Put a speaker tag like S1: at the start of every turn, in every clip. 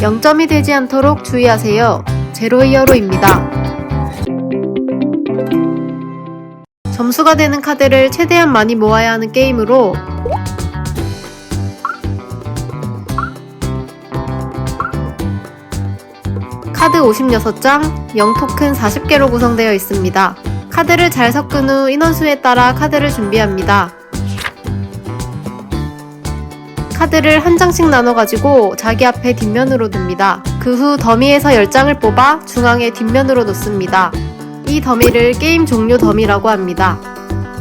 S1: 0점이 되지 않도록 주의하세요. 제로 이어로입니다. 점수가 되는 카드를 최대한 많이 모아야 하는 게임으로 카드 56장, 0토큰 40개로 구성되어 있습니다. 카드를 잘 섞은 후 인원수에 따라 카드를 준비합니다. 카드를 한 장씩 나눠가지고 자기 앞에 뒷면으로 둡니다. 그 후 더미에서 10장을 뽑아 중앙에 뒷면으로 놓습니다. 이 더미를 게임 종료 더미라고 합니다.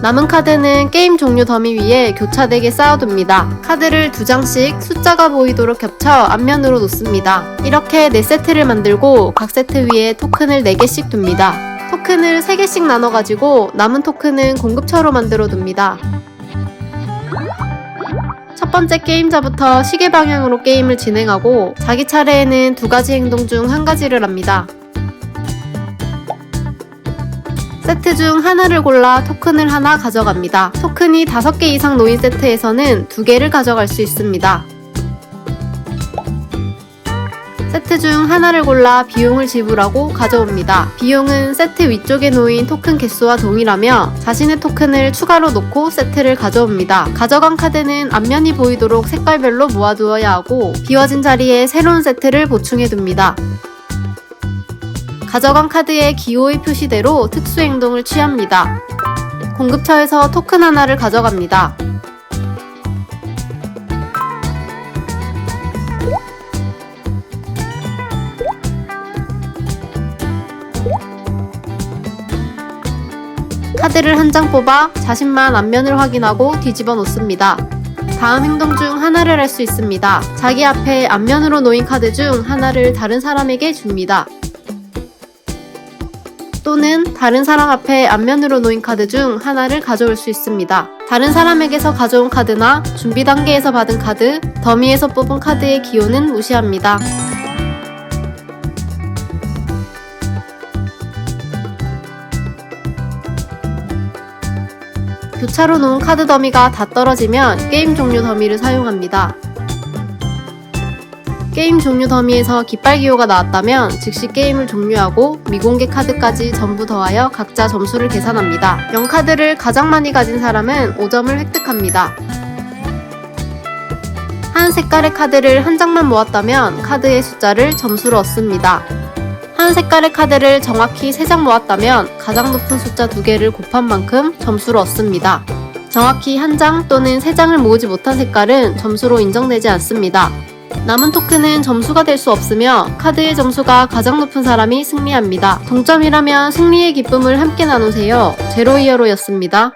S1: 남은 카드는 게임 종료 더미 위에 교차되게 쌓아둡니다. 카드를 두 장씩 숫자가 보이도록 겹쳐 앞면으로 놓습니다. 이렇게 4세트를 만들고 각 세트 위에 토큰을 4개씩 둡니다. 토큰을 3개씩 나눠가지고 남은 토큰은 공급처로 만들어 둡니다. 첫 번째 게임자부터 시계 방향으로 게임을 진행하고 자기 차례에는 두 가지 행동 중 한 가지를 합니다. 세트 중 하나를 골라 토큰을 하나 가져갑니다. 토큰이 5개 이상 놓인 세트에서는 2개를 가져갈 수 있습니다. 세트 중 하나를 골라 비용을 지불하고 가져옵니다. 비용은 세트 위쪽에 놓인 토큰 개수와 동일하며 자신의 토큰을 추가로 놓고 세트를 가져옵니다. 가져간 카드는 앞면이 보이도록 색깔별로 모아두어야 하고 비워진 자리에 새로운 세트를 보충해둡니다. 가져간 카드의 기호의 표시대로 특수 행동을 취합니다. 공급처에서 토큰 하나를 가져갑니다. 카드를 한 장 뽑아 자신만 앞면을 확인하고 뒤집어 놓습니다. 다음 행동 중 하나를 할 수 있습니다. 자기 앞에 앞면으로 놓인 카드 중 하나를 다른 사람에게 줍니다. 또는 다른 사람 앞에 앞면으로 놓인 카드 중 하나를 가져올 수 있습니다. 다른 사람에게서 가져온 카드나 준비 단계에서 받은 카드, 더미에서 뽑은 카드의 기호는 무시합니다. 교차로 놓은 카드 더미가 다 떨어지면 게임 종료 더미를 사용합니다. 게임 종료 더미에서 깃발 기호가 나왔다면 즉시 게임을 종료하고 미공개 카드까지 전부 더하여 각자 점수를 계산합니다. 0카드를 가장 많이 가진 사람은 5점을 획득합니다. 한 색깔의 카드를 한 장만 모았다면 카드의 숫자를 점수로 얻습니다. 한 색깔의 카드를 정확히 3장 모았다면 가장 높은 숫자 2개를 곱한 만큼 점수를 얻습니다. 정확히 한 장 또는 3장을 모으지 못한 색깔은 점수로 인정되지 않습니다. 남은 토큰은 점수가 될 수 없으며 카드의 점수가 가장 높은 사람이 승리합니다. 동점이라면 승리의 기쁨을 함께 나누세요. 제로이어로였습니다.